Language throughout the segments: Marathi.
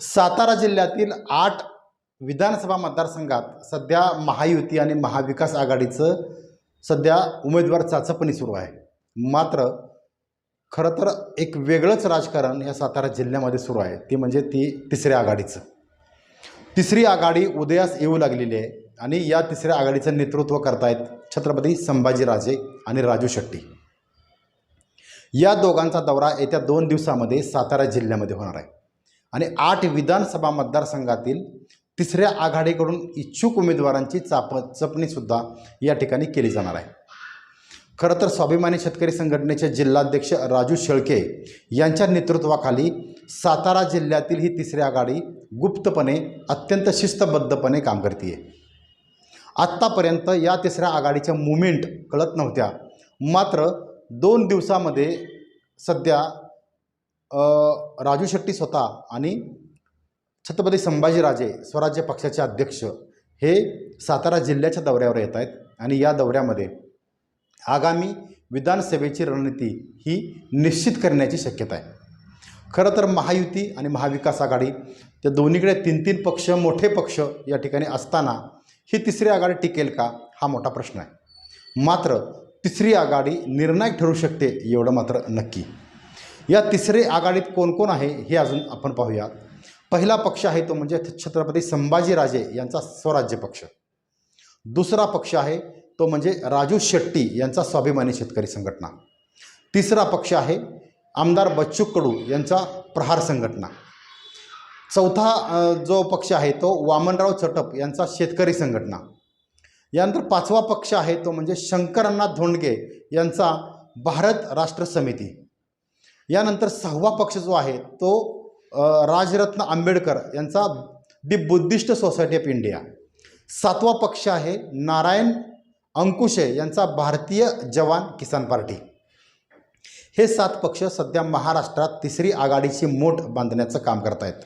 सातारा जिल्ह्यातील आठ विधानसभा मतदारसंघात सध्या महायुती आणि महाविकास आघाडीचं सध्या उमेदवार चाचपणी सुरू आहे. मात्र खरं तर एक वेगळंच राजकारण या सातारा जिल्ह्यामध्ये सुरू आहे. ती म्हणजे ती तिसऱ्या आघाडीचं. तिसरी आघाडी उदयास येऊ लागलेली आहे आणि या तिसऱ्या आघाडीचं नेतृत्व करतायत छत्रपती संभाजीराजे आणि राजू शेट्टी. या दोघांचा दौरा येत्या दोन दिवसामध्ये सातारा जिल्ह्यामध्ये होणार आहे. आणि आठ विधानसभा मतदारसंघातील तिसऱ्या आघाडीकडून इच्छुक उमेदवारांची चाप चपणीसुद्धा या ठिकाणी केली जाणार आहे. खरं तर स्वाभिमानी शेतकरी संघटनेचे जिल्हाध्यक्ष राजू शेळके यांच्या नेतृत्वाखाली सातारा जिल्ह्यातील ही तिसरी आघाडी गुप्तपणे अत्यंत शिस्तबद्धपणे काम करते आत्तापर्यंत या तिसऱ्या आघाडीच्या मुवमेंट कळत नव्हत्या. मात्र दोन दिवसामध्ये सध्या राजू शेट्टी स्वतः आणि छत्रपती संभाजीराजे स्वराज्य पक्षाचे अध्यक्ष हे सातारा जिल्ह्याच्या दौऱ्यावर येत आहेत आणि या दौऱ्यामध्ये आगामी विधानसभेची रणनीती ही निश्चित करण्याची शक्यता आहे. खरं तर महायुती आणि महाविकास आघाडी त्या दोन्हीकडे तीन तीन पक्ष मोठे पक्ष या ठिकाणी असताना ही तिसरी आघाडी टिकेल का हा मोठा प्रश्न आहे. मात्र तिसरी आघाडी निर्णायक ठरू शकते एवढं मात्र नक्की. या तिसरे आघाडीत कोण कोण आहे हे अजून आपण पाहूया पहिला पक्ष आहे तो म्हणजे छत्रपती संभाजीराजे यांचा स्वराज्य पक्ष. दुसरा पक्ष आहे तो म्हणजे राजू शेट्टी यांचा स्वाभिमानी शेतकरी संघटना. तिसरा पक्ष आहे आमदार बच्चू कडू यांचा प्रहार संघटना. चौथा जो पक्ष आहे तो वामनराव चटप यांचा शेतकरी संघटना. यानंतर पाचवा पक्ष आहे तो म्हणजे शंकरअण्णा धोंडगे यांचा भारत राष्ट्र समिती. यानंतर सहावा पक्ष जो आहे तो राजरत्न आंबेडकर यांचा the Buddhist Society of India. सातवा पक्ष आहे नारायण अंकुशे यांचा भारतीय जवान किसान पार्टी. हे सात पक्ष सध्या महाराष्ट्रात तिसरी आघाडीची मोठ बांधण्याचं काम करत आहेत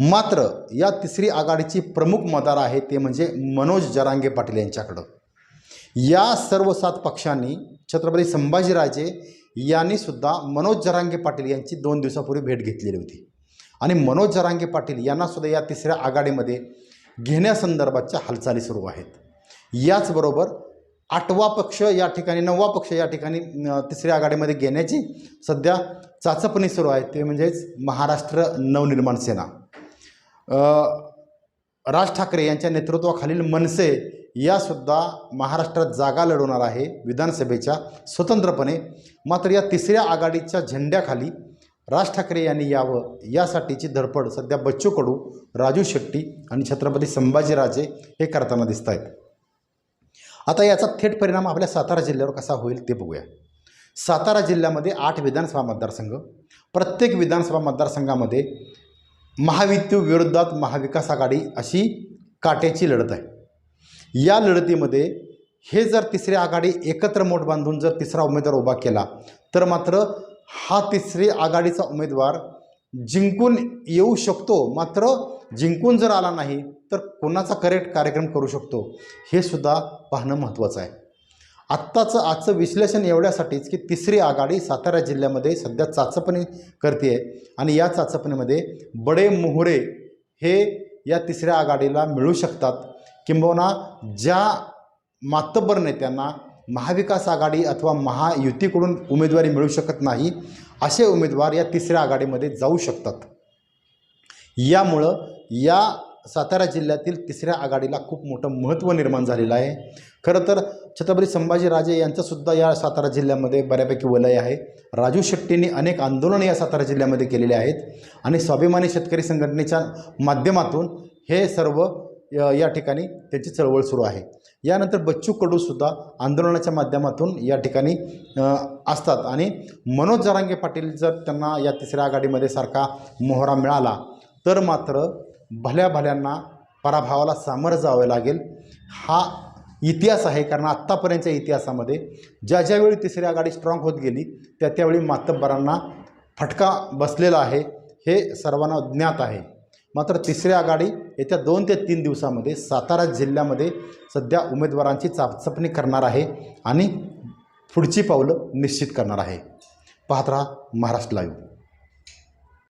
मात्र या तिसरी आघाडीची प्रमुख मदार आहे ते म्हणजे मनोज जरांगे पाटील यांच्याकडं. या सर्व सात पक्षांनी छत्रपती संभाजीराजे यांनी सुद्धा मनोज जरांगे पाटील यांची दोन दिवसापूर्वी भेट घेतलेली होती. आणि मनोज जरांगे पाटील यांनासुद्धा या तिसऱ्या आघाडीमध्ये घेण्यासंदर्भाच्या हालचाली सुरू आहेत. याचबरोबर आठवा पक्ष या ठिकाणी नववा पक्ष या ठिकाणी तिसऱ्या आघाडीमध्ये घेण्याची सध्या चाचपणी सुरू आहे. ते म्हणजेच महाराष्ट्र नवनिर्माण सेना. राज ठाकरे यांच्या नेतृत्वाखालील मनसे यासुद्धा महाराष्ट्रात जागा लढवणार आहे विधानसभेच्या स्वतंत्रपणे. मात्र या तिसऱ्या आघाडीच्या झेंड्याखाली राज ठाकरे यांनी यावं यासाठीची धडपड सध्या बच्चू कडू राजू शेट्टी आणि छत्रपती संभाजीराजे हे करताना दिसत आहेत आता याचा थेट परिणाम आपल्या सातारा जिल्ह्यावर कसा होईल ते बघूया. सातारा जिल्ह्यामध्ये आठ विधानसभा मतदारसंघ. प्रत्येक विधानसभा मतदारसंघामध्ये महायुती विरोधात महाविकास आघाडी अशी काट्याची लढत आहे. या लढतीमध्ये हे जर तिसरी आघाडी एकत्र मोठ बांधून जर तिसरा उमेदवार उभा केला तर मात्र हा तिसरी आघाडीचा उमेदवार जिंकून येऊ शकतो. मात्र जिंकून जर आला नाही तर कोणाचा करेक्ट कार्यक्रम करू शकतो हे सुद्धा पाहणं महत्त्वाचं आहे. आत्ताचं आजचं विश्लेषण एवढ्यासाठीच की तिसरी आघाडी सातारा जिल्ह्यामध्ये सध्या चाचपणी करते आहे आणि या चाचपणीमध्ये बडे मोहरे हे या तिसऱ्या आघाडीला मिळू शकतात. किंबहुना ज्या मातब्बर नेत्यांना महाविकास आघाडी अथवा महायुतीकडून उमेदवारी मिळू शकत नाही असे उमेदवार या तिसऱ्या आघाडीमध्ये जाऊ शकतात. यामुळं या सातारा जिल्ह्यातील तिसऱ्या आघाडीला खूप मोठं महत्त्व निर्माण झालेलं आहे. खरं तर छत्रपती संभाजीराजे यांचंसुद्धा या सातारा जिल्ह्यामध्ये बऱ्यापैकी वलय आहे. राजू शेट्टींनी अनेक आंदोलनं या सातारा जिल्ह्यामध्ये केलेले आहेत आणि स्वाभिमानी शेतकरी संघटनेच्या माध्यमातून हे सर्व य- या ठिकाणी त्यांची चळवळ सुरू आहे. यानंतर बच्चू कडूसुद्धा आंदोलनाच्या माध्यमातून या ठिकाणी असतात. आणि मनोज जरांगे पाटील जर त्यांना या तिसऱ्या आघाडीमध्ये सारखा मोहरा मिळाला तर मात्र भल्या भल्यांना पराभवाला सामोरं जावं लागेल. हा इतिहास आहे कारण आत्तापर्यंतच्या इतिहासामध्ये ज्या ज्यावेळी तिसरी आघाडी स्ट्रॉंग होत गेली त्या त्यावेळी मातब्बरांना फटका बसलेला आहे हे सर्वांना ज्ञात आहे. मात्र तिसरी आघाडी येत्या दोन ते तीन दिवसामध्ये सातारा जिल्ह्यामध्ये सध्या उमेदवारांची चाचपणी करणार आहे आणि पुढची पावलं निश्चित करणार आहे. पाहत राहा महाराष्ट्र लाईव्ह